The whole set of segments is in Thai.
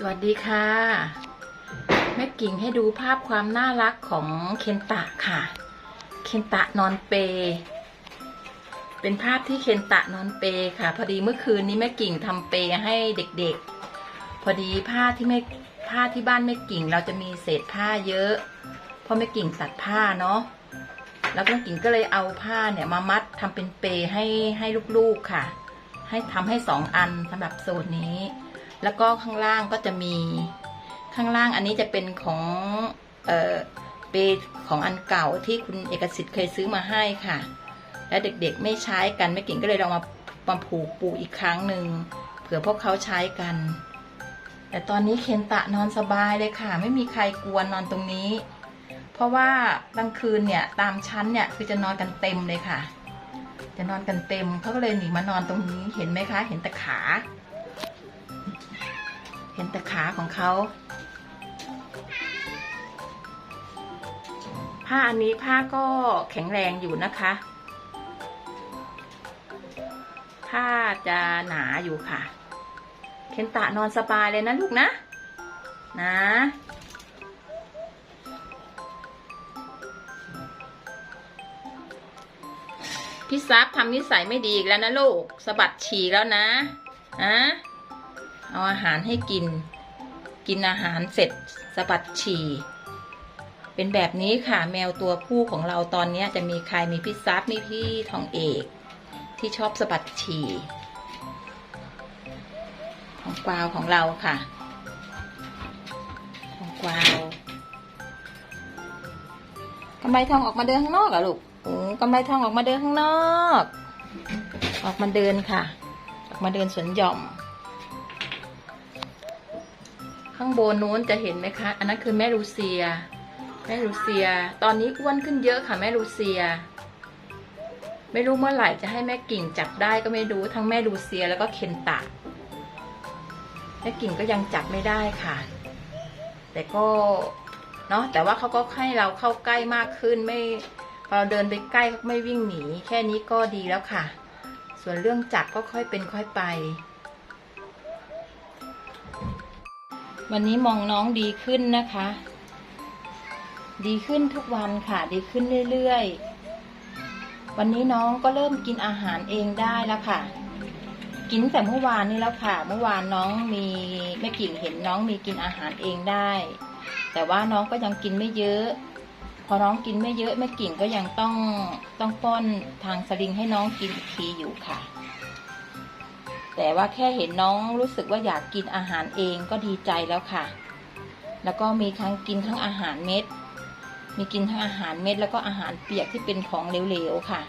สวัสดีค่ะ แม่กิ่งให้ดูภาพความน่ารักของเคนตะค่ะ เคนตะนอนเป เป็นภาพที่เคนตะนอนเปค่ะ พอดีเมื่อคืนนี้แม่กิ่งทำเปให้เด็กๆ พอดีผ้าที่แม่ผ้าที่บ้านแม่กิ่งเราจะมีเศษผ้าเยอะ เพราะแม่กิ่งตัดผ้าเนาะแล้วแม่กิ่งก็เลยเอาผ้าเนี่ยมามัดทำเป็นเปให้ให้ลูกๆค่ะ ให้ทำให้สองอันสำหรับโซนนี้ แล้วก็ข้างล่างก็จะมีข้างล่างอันนี้จะเป็นของเออเปของอันเก่าที่คุณเอกสิทธิ์เคยซื้อมาให้ค่ะ และเด็กๆไม่ใช้กันแม่กิ่งก็เลยลองมามาผูกปูอีกครั้งหนึ่งเผื่อพวกเขาใช้กัน แต่ตอนนี้เคนตะนอนสบายเลยค่ะ ไม่มีใครกวนนอนตรงนี้ เพราะว่ากลางคืนเนี่ยตามชั้นเนี่ยคือจะนอนกันเต็มเลยค่ะ จะนอนกันเต็มเขาก็เลยหนีมานอนตรงนี้เห็นไหมคะ เห็นแต่ขา เห็นแต่ขาของเขา ผ้าอันนี้ผ้าก็แข็งแรงอยู่นะคะ ผ้าจะหนาอยู่ค่ะ เคนตะนอนสบายเลยนะลูกนะ นะพี่ซับทำนิสัยไม่ดีอีกแล้วนะลูกสะบัดฉี่แล้วนะอะ เอาอาหารให้กิน กินอาหารเสร็จสะบัดฉี่ เป็นแบบนี้ค่ะแมวตัวผู้ของเราตอนนี้จะมีใครมีพี่ซับมีพี่ทองเอก ที่ชอบสะบัดฉี่ ของกวาวของเราค่ะ ของกวาวกำไรทองออกมาเดินข้างนอกเหรอลูกโอ้กำไรทองออกมาเดินข้างนอก ออกมาเดินค่ะ ออกมาเดินสวนหย่อม ข้างบนนู้นจะเห็นไหมคะ อันนั้นคือแม่ลูเซีย แม่ลูเซีย ตอนนี้อ้วนขึ้นเยอะค่ะแม่ลูเซีย ไม่รู้เมื่อไหร่จะให้แม่กิ่งจับได้ก็ไม่รู้ทั้งแม่ลูเซียแล้วก็เคนตะ แม่กิ่งก็ยังจับไม่ได้ค่ะ แต่ก็เนาะแต่ว่าเขาก็ให้เราเข้าใกล้มากขึ้นไม่พอเราเดินไปใกล้เขาไม่วิ่งหนี แค่นี้ก็ดีแล้วค่ะ ส่วนเรื่องจับก็ค่อยเป็นค่อยไป วันนี้มองน้องดีขึ้นนะคะ ดีขึ้นทุกวันค่ะ ดีขึ้นเรื่อยๆ วันนี้น้องก็เริ่มกินอาหารเองได้แล้วค่ะ กินแต่เมื่อวานนี้แล้วค่ะ เมื่อวานน้องมีแม่กิ่งเห็นน้องมีกินอาหารเองได้ แต่ว่าน้องก็ยังกินไม่เยอะ พอน้องกินไม่เยอะแม่กิ่งก็ยังต้องต้องป้อนทางสลิงให้น้องกินอีกทีอยู่ค่ะ แต่ว่าแค่เห็นน้องรู้สึกว่าอยากกินอาหารเองก็ดีใจแล้วค่ะ แล้วก็มีทั้งกินทั้งอาหารเม็ด มีกินทั้งอาหารเม็ด แล้วก็อาหารเปียกที่เป็นของเหลวๆค่ะ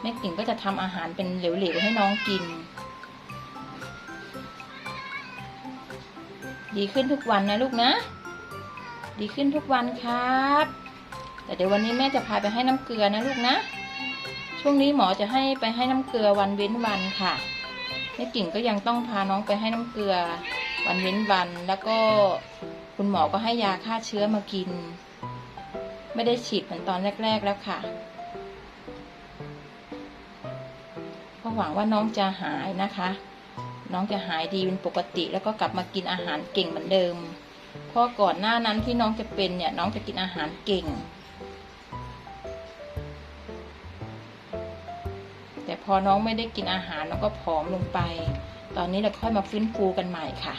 แม่กิ่งก็จะทำอาหารเป็นเหลวๆให้น้องกิน ดีขึ้นทุกวันนะลูกนะ ดีขึ้นทุกวันครับ แต่เดี๋ยววันนี้แม่จะพาไปให้น้ำเกลือนะลูกนะ ช่วงนี้หมอจะให้ไปให้น้ำเกลือวันเว้นวันค่ะ แม่กิ่งก็ยังต้องพาน้องไปให้น้ำเกลือวันเว้นวัน แล้วก็คุณหมอก็ให้ยาฆ่าเชื้อมากิน ไม่ได้ฉีดเหมือนตอนแรก ๆ แล้วค่ะก็หวังว่าน้องจะหายนะคะ น้องจะหายดีเป็นปกติ แล้วก็กลับมากินอาหารเก่งเหมือนเดิม เพราะก่อนหน้านั้นที่น้องจะเป็นเนี่ยน้องจะกินอาหารเก่ง พอน้องไม่ได้กินอาหารน้องก็ผอมลงไป ตอนนี้เราค่อยมาฟื้นฟูกันใหม่ค่ะ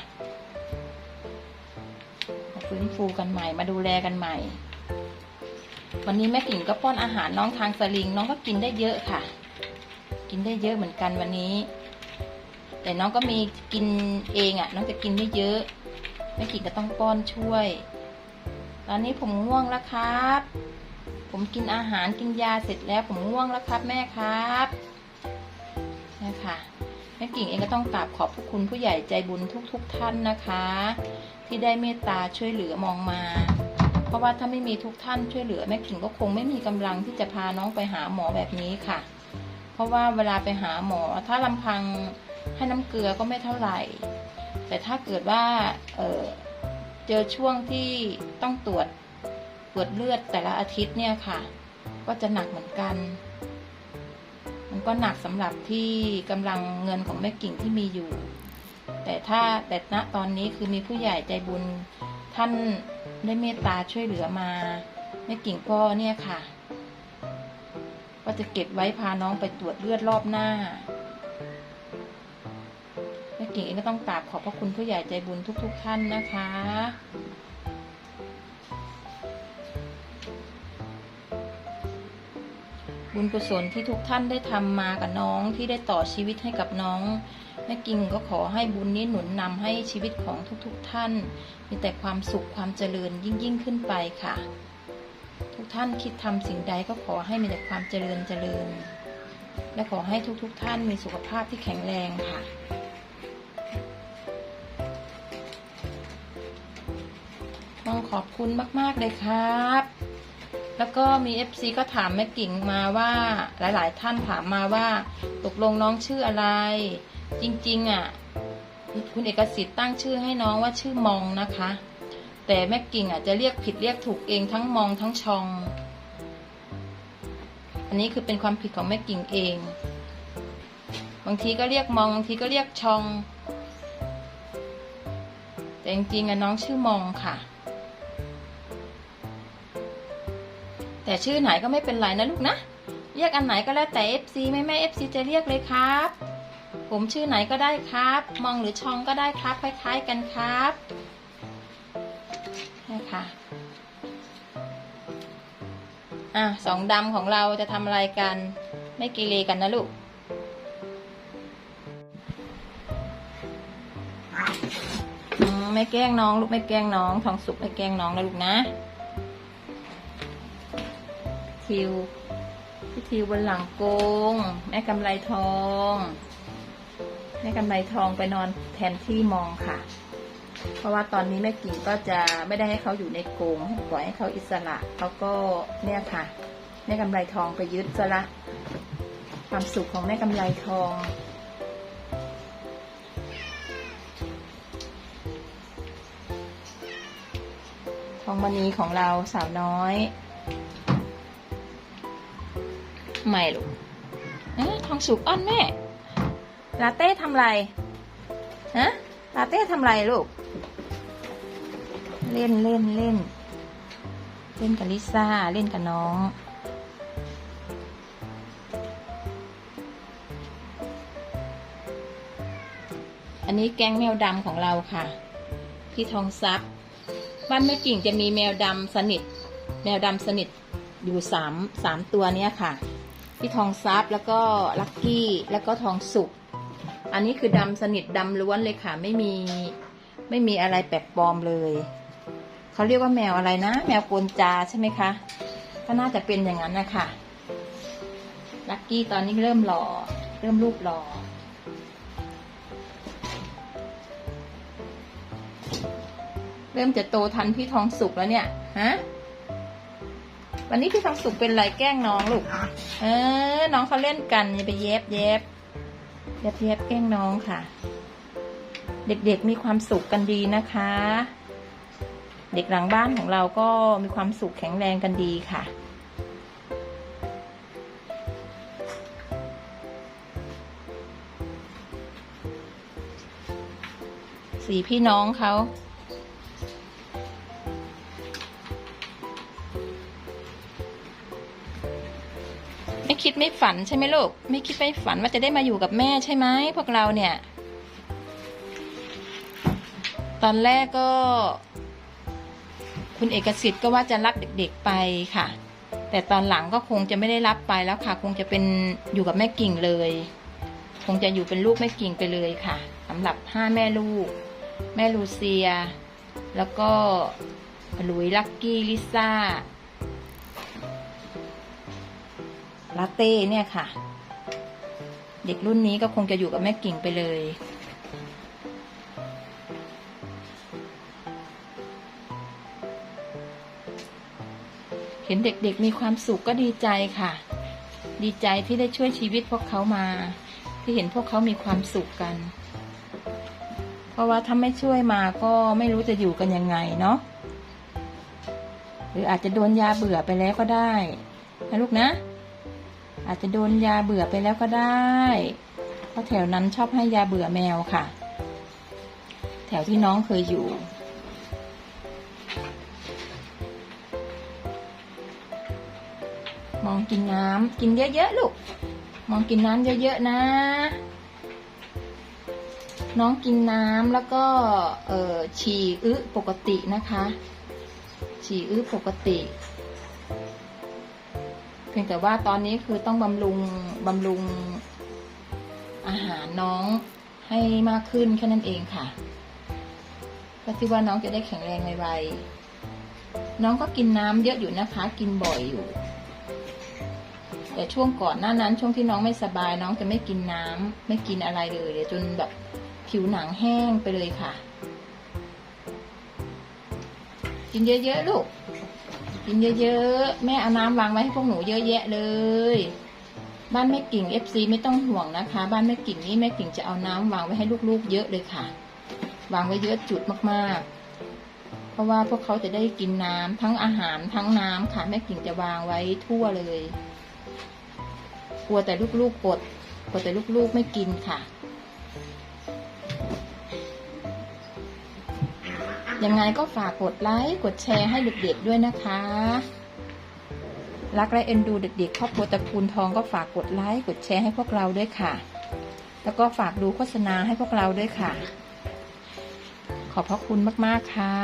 มาฟื้นฟูกันใหม่ มาดูแลกันใหม่ วันนี้แม่กิ่งก็ป้อนอาหารน้องทางสลิง น้องก็กินได้เยอะค่ะ กินได้เยอะเหมือนกันวันนี้ แต่น้องก็มีกินเองอะ่ะ น้องจะกินไม่เยอะ แม่กิ่งก็ต้องป้อนช่วย ตอนนี้ผมง่วงแล้วครับผมกินอาหารกินยาเสร็จแล้วผมง่วงแล้วครับแม่ครับ ค่ะแม่กิ่งเองก็ต้องกราบขอบพระคุณผู้ใหญ่ใจบุญทุกๆทท่านนะคะ ที่ได้เมตตาช่วยเหลือมองมา เพราะว่าถ้าไม่มีทุกท่านช่วยเหลือแม่กิ่งก็คงไม่มีกำลังที่จะพาน้องไปหาหมอแบบนี้ค่ะ เพราะว่าเวลาไปหาหมอถ้าลำพังให้น้ำเกลือก็ไม่เท่าไหร่ แต่ถ้าเกิดว่าเเจอช่วงที่ต้องตรวจตรวจเลือดแต่ละอาทิตย์เนี่ยค่ะ ก็จะหนักเหมือนกัน มันก็หนักสำหรับที่กำลังเงินของแม่กิ่งที่มีอยู่ แต่ถ้าแต่ณตอนนี้คือมีผู้ใหญ่ใจบุญท่านได้เมตตาช่วยเหลือมาแม่กิ่งก็เนี่ยค่ะ ก็จะเก็บไว้พาน้องไปตรวจเลือดรอบหน้าแม่กิ่งเองก็ต้องกราบขอบพระคุณผู้ใหญ่ใจบุญทุก ๆ ท่านนะคะ บุญกุศลที่ทุกท่านได้ทำมากับน้องที่ได้ต่อชีวิตให้กับน้องแม่กิ่งก็ขอให้บุญนี้หนุนนำให้ชีวิตของทุกๆท่าน มีแต่ความสุขความเจริญยิ่งยิ่งขึ้นไปค่ะ ทุกท่านคิดทำสิ่งใดก็ขอให้มีแต่ความเจริญเจริญ และขอให้ทุกๆท่านมีสุขภาพที่แข็งแรงค่ะต้องขอบคุณมาก ๆ เลยครับ แล้วก็มี FC ก็ถามแม่กิ่งมาว่าหลาย ๆ ท่านถามมาว่าตกลงน้องชื่ออะไร จริง ๆ อะ คุณเอกสิทธิ์ตั้งชื่อให้น้องว่าชื่อมองนะคะ แต่แม่กิ่งอะจะเรียกผิดเรียกถูกเองทั้งมองทั้งชอง อันนี้คือเป็นความผิดของแม่กิ่งเอง บางทีก็เรียกมองบางทีก็เรียกชอง แต่จริงๆอะน้องชื่อมองค่ะ แต่ชื่อไหนก็ไม่เป็นไรนะลูกนะ เรียกอันไหนก็แล้วแต่ FC แม่แม่ FC จะเรียกเลยครับ ผมชื่อไหนก็ได้ครับ มองหรือชองก็ได้ครับ คล้ายๆกันครับนี่ค่ะอะสองดำของเราจะทำอะไรกัน ไม่กีเลกันนะลูกไม่แกล้งน้องลูกไม่แกล้งน้อง ทองสุกไม่แกล้งน้องนะลูกนะ ทิว พี่ทิวบนหลังโกง แม่กำไรทอง แม่กำไรทองไปนอนแทนที่มองค่ะ เพราะว่าตอนนี้แม่กิ่งก็จะไม่ได้ให้เขาอยู่ในกงปล่อยให้เขาอิสระเขาก็เนี่ยค่ะ แม่กำไรทองไปยึดซะละ ความสุขของแม่กำไรทองทองมณีของเราสาวน้อย ไม่ลูกเอ๊ะทองสุกอ้อนแม่ ลาเต้ทำไร ฮะ ลาเต้ทำไรลูก เล่นเล่นเล่น เล่นกับลิซ่า เล่นกับน้องอันนี้แก๊งแมวดำของเราค่ะ พี่ทองซับบ้านแม่กิ่งจะมีแมวดำสนิท แมวดำสนิทอยู่สามสามตัวเนี้ยค่ะ พี่ทองซับแล้วก็ลักกี้แล้วก็ทองสุก อันนี้คือดำสนิทดำล้วนเลยค่ะ ไม่มีไม่มีอะไรแปลกปลอมเลยเขาเรียกว่าแมวอะไรนะ แมวโกนจาใช่ไหมคะก็น่าจะเป็นอย่างนั้นนะคะลักกี้ตอนนี้เริ่มหล่อเริ่มรูปหล่อเริ่มจะโตทันพี่ทองสุกแล้วเนี่ยฮะ วันนี้พี่ทองสุกเป็นไรแกล้งน้องลูก เออ น้องเขาเล่นกันอย่าไปเย็บเย็บเย็บเย็บแกล้งน้องค่ะ เด็กๆมีความสุขกันดีนะคะ เด็กหลังบ้านของเราก็มีความสุขแข็งแรงกันดีค่ะสี่พี่น้องเขา คิดไม่ฝันใช่ไหมลูก ไม่คิดไม่ฝันว่าจะได้มาอยู่กับแม่ใช่ไหมพวกเราเนี่ย ตอนแรกก็ คุณเอกสิทธิ์ก็ว่าจะรับเด็กๆไปค่ะ แต่ตอนหลังก็คงจะไม่ได้รับไปแล้วค่ะ คงจะเป็นอยู่กับแม่กิ่งเลย คงจะอยู่เป็นลูกแม่กิ่งไปเลยค่ะสำหรับห้าแม่ลูก แม่ลูเซีย แล้วก็หลุยลักกี้ลิซ่า ลาเต้เนี่ยค่ะ เด็กรุ่นนี้ก็คงจะอยู่กับแม่กิ่งไปเลย เห็นเด็กๆมีความสุขก็ดีใจค่ะ ดีใจที่ได้ช่วยชีวิตพวกเขามา ที่เห็นพวกเขามีความสุขกัน เพราะว่าถ้าไม่ช่วยมาก็ไม่รู้จะอยู่กันยังไงเนาะหรืออาจจะโดนยาเบื่อไปแล้วก็ได้นะลูกนะ อาจจะโดนยาเบื่อไปแล้วก็ได้ เพราะแถวนั้นชอบให้ยาเบื่อแมวค่ะ แถวที่น้องเคยอยู่ มองกินน้ำกินเยอะๆลูก มองกินน้ำเยอะๆนะ น้องกินน้ำแล้วก็เอ่อฉี่อึปกตินะคะ ฉี่อึปกติ พียงแต่ว่าตอนนี้คือต้องบำรุงบำรุงอาหารน้องให้มากขึ้นแค่นั้นเองค่ะก็คิดว่าน้องจะได้แข็งแรงไวๆน้องก็กินน้ำเยอะอยู่นะคะ กินบ่อยอยู่ แต่ช่วงก่อนหน้านั้น ช่วงที่น้องไม่สบาย น้องจะไม่กินน้ำไม่กินอะไรเลยเดี๋ยวจนแบบผิวหนังแห้งไปเลยค่ะ กินเยอะๆลูก กินเยอะๆ แม่เอาน้ำวางไว้ให้พวกหนูเยอะแยะเลย บ้านแม่กิ่ง FC ไม่ต้องห่วงนะคะ บ้านแม่กิ่งนี่แม่กิ่งจะเอาน้ำวางไว้ให้ลูกๆ เยอะเลยค่ะ วางไว้เยอะจุดมากๆ เพราะว่าพวกเขาจะได้กินน้ำทั้งอาหารทั้งน้ำค่ะ แม่กิ่งจะวางไว้ทั่วเลย กลัวแต่ลูกๆอดกลัวแต่ลูกๆไม่กินค่ะ ยังไงก็ฝากกดไลค์กดแชร์ให้เด็กๆด้วยนะคะ รักและเอ็นดูเด็กๆครอบครัวตระกูลทองก็ฝากกดไลค์กดแชร์ให้พวกเราด้วยค่ะ แล้วก็ฝากดูโฆษณาให้พวกเราด้วยค่ะ ขอบพระคุณมากๆค่ะ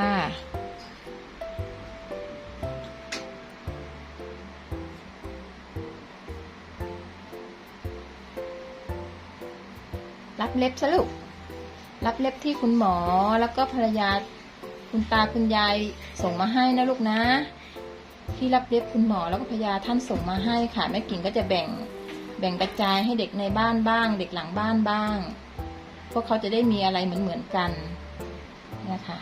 รับเล็บซะลูกรับเล็บที่คุณหมอแล้วก็ภรรยา คุณตาคุณยายส่งมาให้นะลูกนะ ที่รับเล็บคุณหมอแล้วก็พยาท่านส่งมาให้ค่ะแม่กิ่งก็จะแบ่งแบ่งกระจายให้เด็กในบ้านบ้าง เด็กหลังบ้านบ้าง พวกเขาจะได้มีอะไรเหมือนเหมือนกันนะคะ